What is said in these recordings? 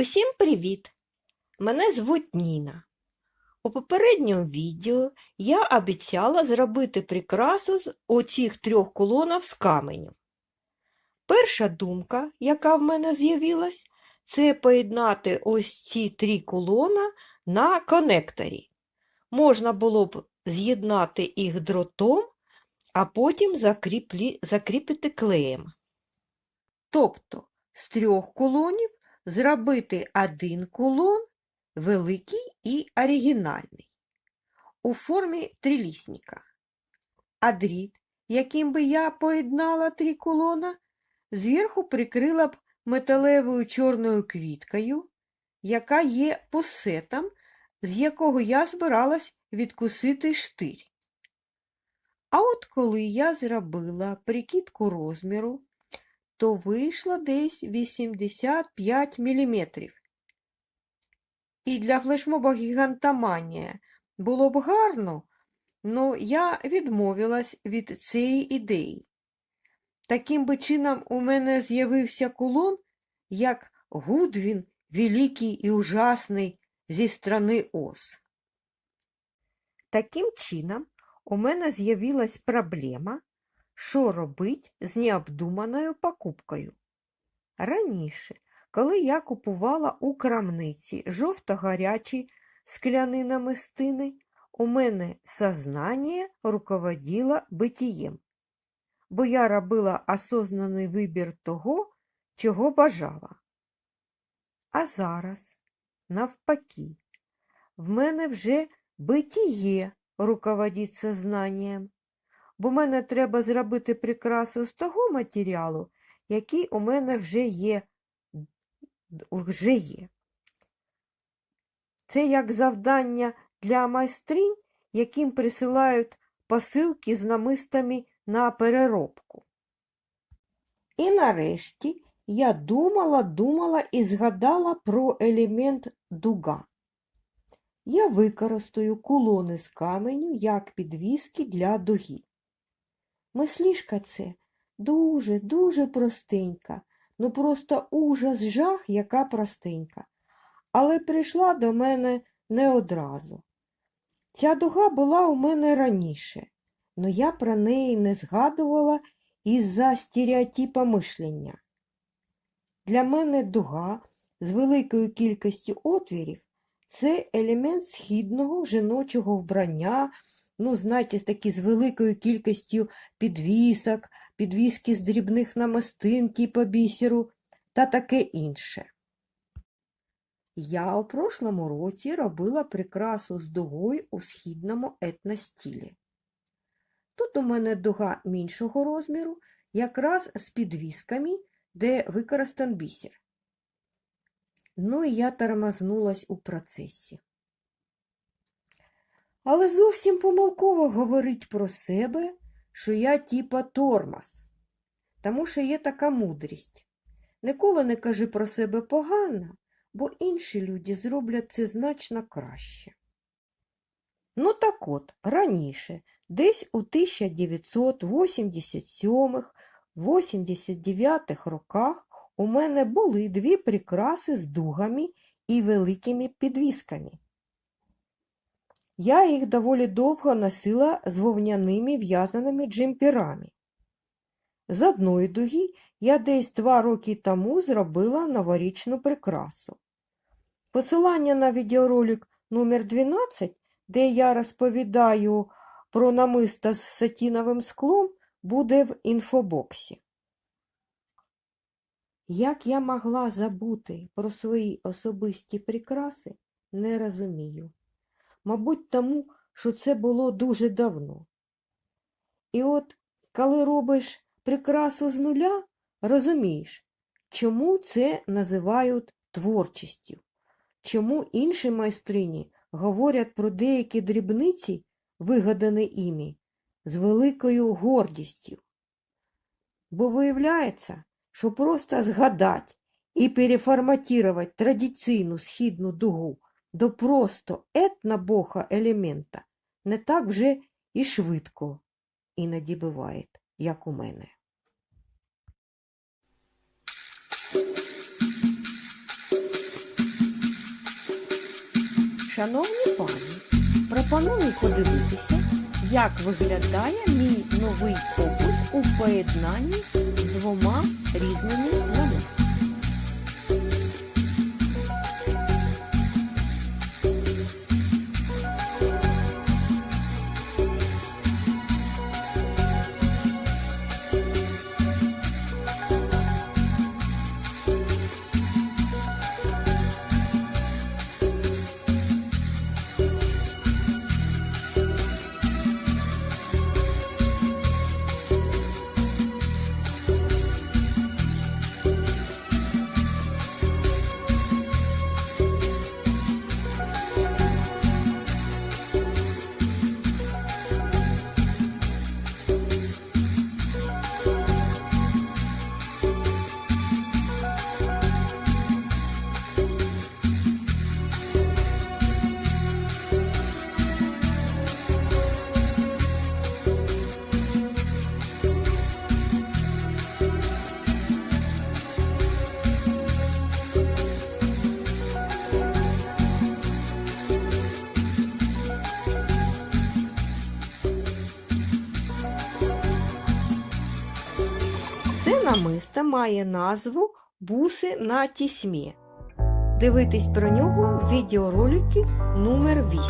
Усім привіт! Мене звуть Ніна. У попередньому відео я обіцяла зробити прикрасу з оцих трьох колонок з каменю. Перша думка, яка в мене з'явилась, це поєднати ось ці три колона на конекторі. Можна було б з'єднати їх дротом, а потім закріпити клеєм. Тобто з трьох колонів зробити один кулон великий і оригінальний у формі трилісника. А дріт, яким би я поєднала три колона, зверху прикрила б металевою чорною квіткою, яка є пусетом, з якого я збиралась відкусити штирь. А от коли я зробила прикидку розміру, то вийшло десь 85 мм. І для флешмоба гігантоманія було б гарно, але я відмовилась від цієї ідеї. Таким би чином у мене з'явився кулон, як Гудвін великий і ужасний зі сторони Оз. Таким чином, у мене з'явилась проблема, що робить з необдуманою покупкою. Раніше, коли я купувала у крамниці жовто-гарячі скляні намистини, у мене сознання руководило битієм, бо я робила осознаний вибір того, чого бажала. А зараз, навпаки, в мене вже битіє руководить сознанням бо мене треба зробити прикрасу з того матеріалу, який у мене вже є. Вже є. Це як завдання для майстринь, яким присилають посилки з намистами на переробку. І нарешті я думала, думала і згадала про елемент дуга. Я використаю кулони з каменю як підвіски для дуги. Мислішка це дуже, дуже простенька, ну просто ужас жах, яка простенька. Але прийшла до мене не одразу. Ця дуга була у мене раніше, но я про неї не згадувала із-за стереотипа мишлення. Для мене дуга з великою кількістю отвірів це елемент східного жіночого вбрання ну, знаєте, такі з великою кількістю підвісок, підвіски з дрібних намистин, типу бісеру та таке інше. Я у прошлому році робила прикрасу з дугою у східному етностілі. Тут у мене дуга меншого розміру, якраз з підвісками, де використан бісер. Ну і я тормознулась у процесі. Але зовсім помилково говорить про себе, що я типа тормоз. Тому що є така мудрість. Ніколи не кажи про себе погано, бо інші люди зроблять це значно краще. Ну так от, раніше, десь у 1987-89 роках у мене були дві прикраси з дугами і великими підвісками. Я їх доволі довго носила з вовняними в'язаними джемперами. З одної дуги я десь два роки тому зробила новорічну прикрасу. Посилання на відеоролик номер 12 де я розповідаю про намисто з сатіновим склом, буде в інфобоксі. Як я могла забути про свої особисті прикраси, не розумію мабуть, тому, що це було дуже давно. І от, коли робиш прикрасу з нуля, розумієш, чому це називають творчістю, чому інші майстрині говорять про деякі дрібниці, вигадані імі, з великою гордістю. Бо виявляється, що просто згадати і переформатувати традиційну східну дугу до просто етнобоха елемента не так вже і швидко іноді буває, як у мене. Шановні пані, пропоную подивитися, як виглядає мій новий фокус у поєднанні з двома різними намистами. Це має назву Буси на тісьмі. Дивитись про нього в відеороликі номер 8.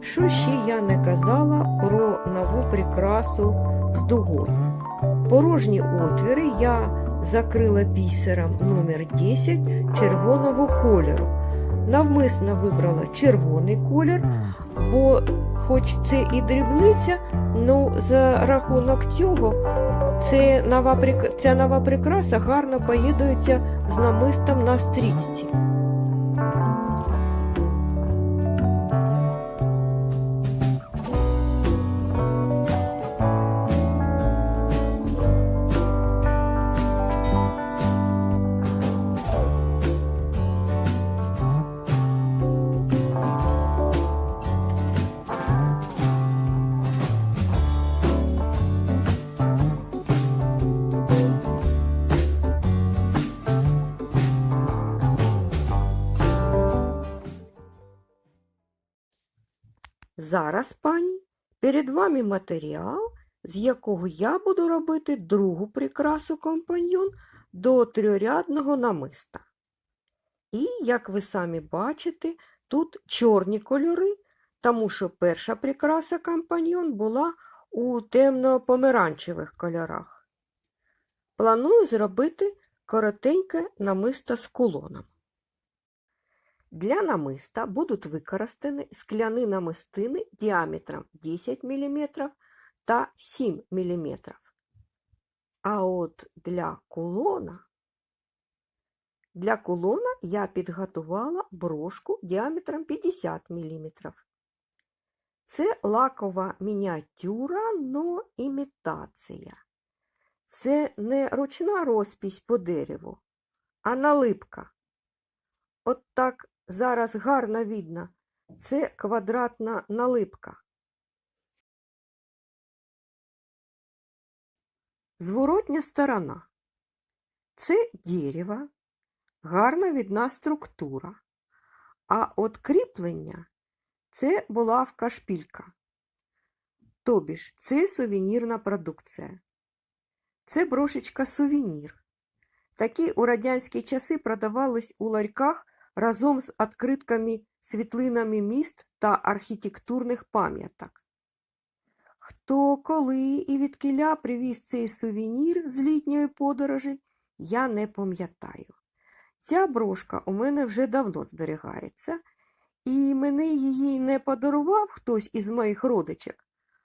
Що ще я не казала про нову прикрасу з дугою? Порожні отвіри я закрила бісером номер 10 червоного кольору. Навмисно вибрала червоний колір, бо хоч це і дрібниця, ну за рахунок цього це нова, ця нова прикраса гарно поєднується з намистом на стрічці. Зараз, пані, перед вами матеріал, з якого я буду робити другу прикрасу компаньйон до трьорядного намиста. І, як ви самі бачите, тут чорні кольори, тому що перша прикраса компаньйон була у темно-помаранчевих кольорах. Планую зробити коротеньке намисто з кулоном. Для намиста будуть використані скляні намистини діаметром 10 мм та 7 мм. А от для кулона, для кулона я підготувала брошку діаметром 50 мм. Це лакова мініатюра, но імітація. Це не ручна розпись по дереву, а налипка. От так зараз гарно видно. Це квадратна налипка. Зворотня сторона. Це дерево, гарна видна структура. А от кріплення це булавка шпілька. Тобі ж це сувенірна продукція. Це брошечка сувенір. Такі у радянські часи продавались у ларьках разом з відкритками світлинами міст та архітектурних пам'яток. Хто коли і відкиля привіз цей сувенір з літньої подорожі, я не пам'ятаю. Ця брошка у мене вже давно зберігається, і мене її не подарував хтось із моїх родичок,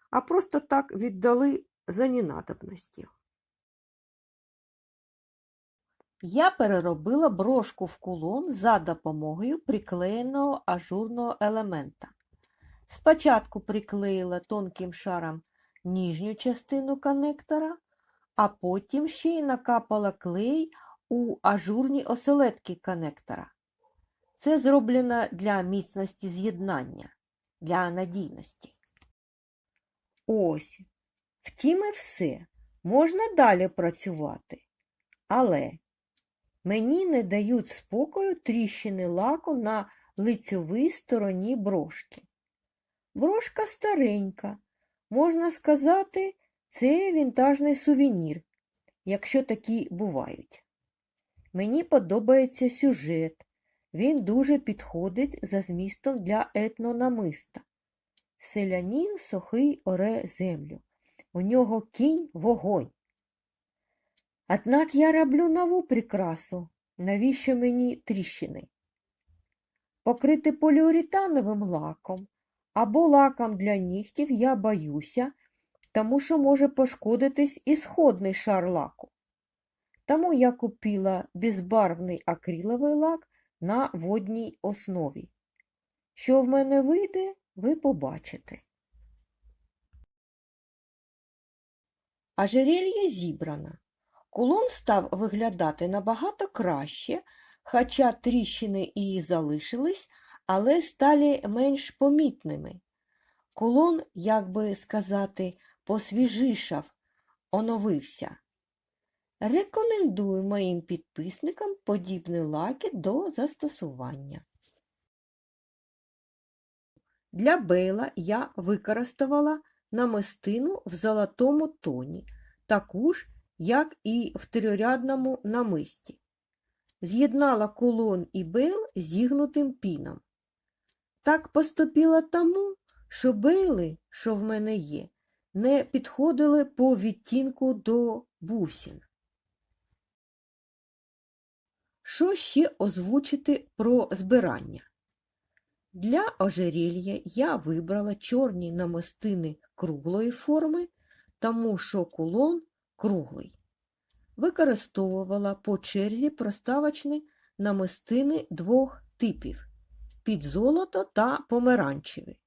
а просто так віддали за ненадобності. Я переробила брошку в кулон за допомогою приклеєного ажурного елемента. Спочатку приклеїла тонким шаром нижню частину коннектора, а потім ще й накапала клей у ажурні оселедки коннектора. Це зроблено для міцності з'єднання, для надійності. Ось, втім і все, можна далі працювати. Але Мені не дають спокою тріщини лаку на лицьовій стороні брошки. Брошка старенька, можна сказати, це вінтажний сувенір, якщо такі бувають. Мені подобається сюжет, він дуже підходить за змістом для етнонамиста. Селянин сухий оре землю, у нього кінь вогонь. Однак я роблю нову прикрасу, навіщо мені тріщини? Покрити поліуретановим лаком або лаком для нігтів я боюся, тому що може пошкодитись і сходний шар лаку. Тому я купила безбарвний акриловий лак на водній основі. Що в мене вийде, ви побачите. Ожерелье зібрано. Кулон став виглядати набагато краще, хоча тріщини і залишились, але стали менш помітними. Кулон, як би сказати, посвіжішав, оновився. Рекомендую моїм підписникам подібні лаки до застосування. Для Бейла я використовувала намистину в золотому тоні, таку ж, як і в трирядному намисті. З'єднала кулон і бейл зігнутим піном. Так поступила тому, що бейли, що в мене є, не підходили по відтінку до бусин. Що ще озвучити про збирання? Для ожерелья я вибрала чорні намистини круглої форми, тому що кулон круглий. Використовувала по черзі проставочні намистини двох типів під золото та помаранчеві.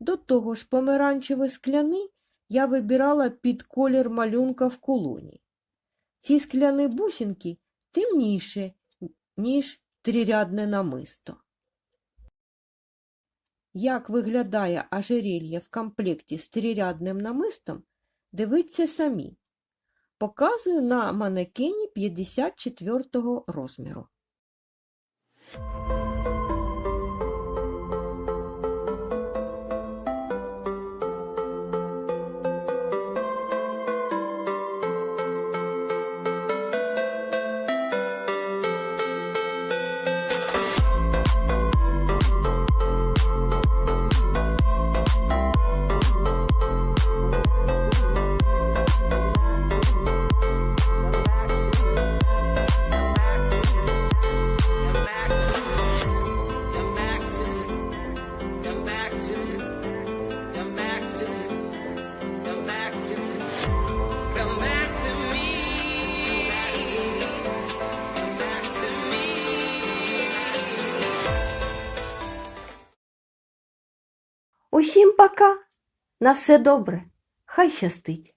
До того ж помаранчеві скляни я вибирала під колір малюнка в кулоні. Ці скляні бусинки темніше, ніж трирядне намисто. Як виглядає ожерелье в комплекті з трирядним намистом, дивіться самі. Показую на манекені 54 розміру. Усім пока! На все добре! Хай щастить!